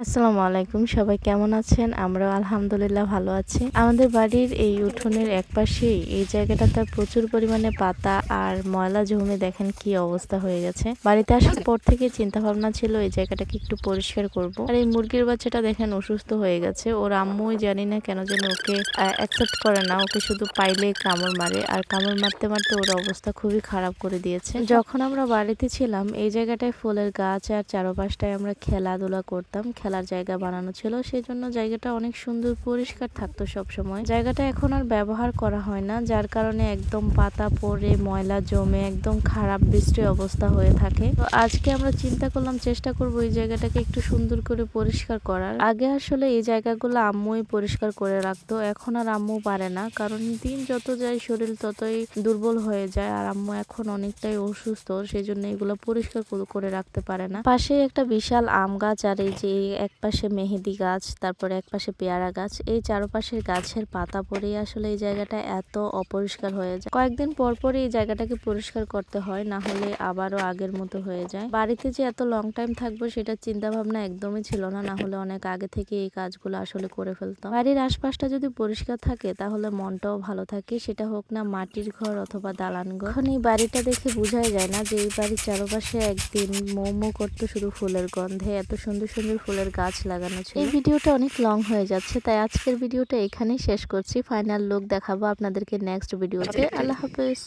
আসসালামু আলাইকুম, সবাই কেমন আছেন? আমরা আলহামদুলিল্লাহ ভালো আছি। আমাদের বাড়ির এই উঠোনের এক একপাশেই এই জায়গাটাতে প্রচুর পরিমাণে পাতা আর ময়লা জমে দেখেন কি অবস্থা হয়ে গেছে। বাড়িতে আসার পর থেকে চিন্তা ভাবনা ছিল এই জায়গাটাকে একটু পরিষ্কার করব। আর এই মুরগির বাচ্চাটা দেখেন অসুস্থ হয়ে গেছে। ওর আম্মুই জানি না কেন যেন ওকে অ্যাকসেপ্ট করে না। ওকে শুধু পাইলে কামড় মারে। আর কামড় মারতে মারতে ওর অবস্থা খুবই খারাপ করে দিয়েছে। যখন আমরা বাড়িতে ছিলাম, এই জায়গাটায় ফুলের গাছ আর চারপাশটায় আমরা খেলাধুলা করতাম। খেলার জায়গা বানানো ছিল সেই জন্য জায়গাটা অনেক সুন্দর পরিষ্কার থাকতো সব সময় জায়গাটা এখন আর ব্যবহার করা হয় না, যার কারণে একদম পাতা পরে ময়লা জমে, একদম খারাপ বৃষ্টি অবস্থা হয়ে থাকে। তো আজকে আমরা চিন্তা করলাম, চেষ্টা করব এই জায়গাটাকে একটু সুন্দর করে পরিষ্কার করার। আগে আসলে এই জায়গাগুলো আম্মুই পরিষ্কার করে রাখতো, এখন আর আম্মু পারে না, কারণ দিন যত যায় শরীর ততই দুর্বল হয়ে যায়, আর আম্মু এখন অনেকটাই অসুস্থ সেই জন্য এগুলো পরিষ্কার করে রাখতে পারে না। পাশেই একটা বিশাল আম গাছ, আর এই যে এক পাশে মেহেদি গাছ, তারপরে এক পাশে পেয়ারা গাছ। এই চারপাশের গাছের পাতা পরেই আসলে এই জায়গাটা এত অপরিষ্কার হয়ে যায়। কয়েকদিন পর পরই এই জায়গাটাকে পরিষ্কার করতে হয়, না হলে আবারও আগের মতো হয়ে যায়। বাড়িতে যে এত লং টাইম থাকব সেটা চিন্তা ভাবনা একদমই ছিল না না হলে অনেক আগে থেকে এই কাজগুলো আসলে করে ফেলতাম। বাড়ির আশপাশটা যদি পরিষ্কার থাকে, তাহলে মনটাও ভালো থাকে। সেটা হোক না মাটির ঘর অথবা দালান ঘর। এখন এই বাড়িটা দেখে বোঝাই যায় না যে এই বাড়ির চারপাশে একদিন মোমো করতো শুধু ফুলের গন্ধে, এত সুন্দর সুন্দর ফুলের গাছ লাগানো ছিল। এই ভিডিওটা অনেক লং হয়ে যাচ্ছে তাই আজকের ভিডিওটা এখানেই শেষ করছি। ফাইনাল লুক দেখাবো আপনাদেরকে নেক্সট ভিডিওতে। আল্লাহ হাফেজ।